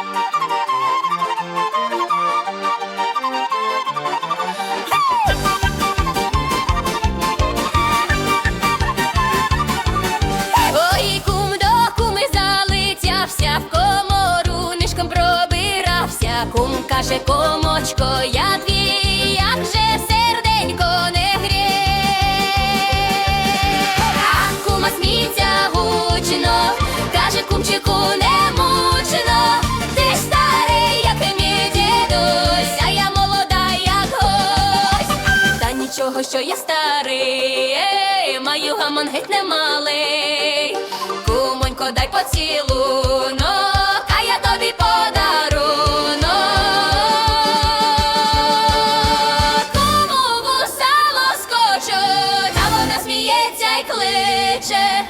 Ой, кум до куми залетявся, в комору нишком пробирався. Кум каже, комочко, я твій, як же серденько чого, що я старий, Ей, маю гамон геть немалий, кумонько, дай поцілунок, а я тобі подарунок. Кому вуса скочу, та вона сміється й кличе.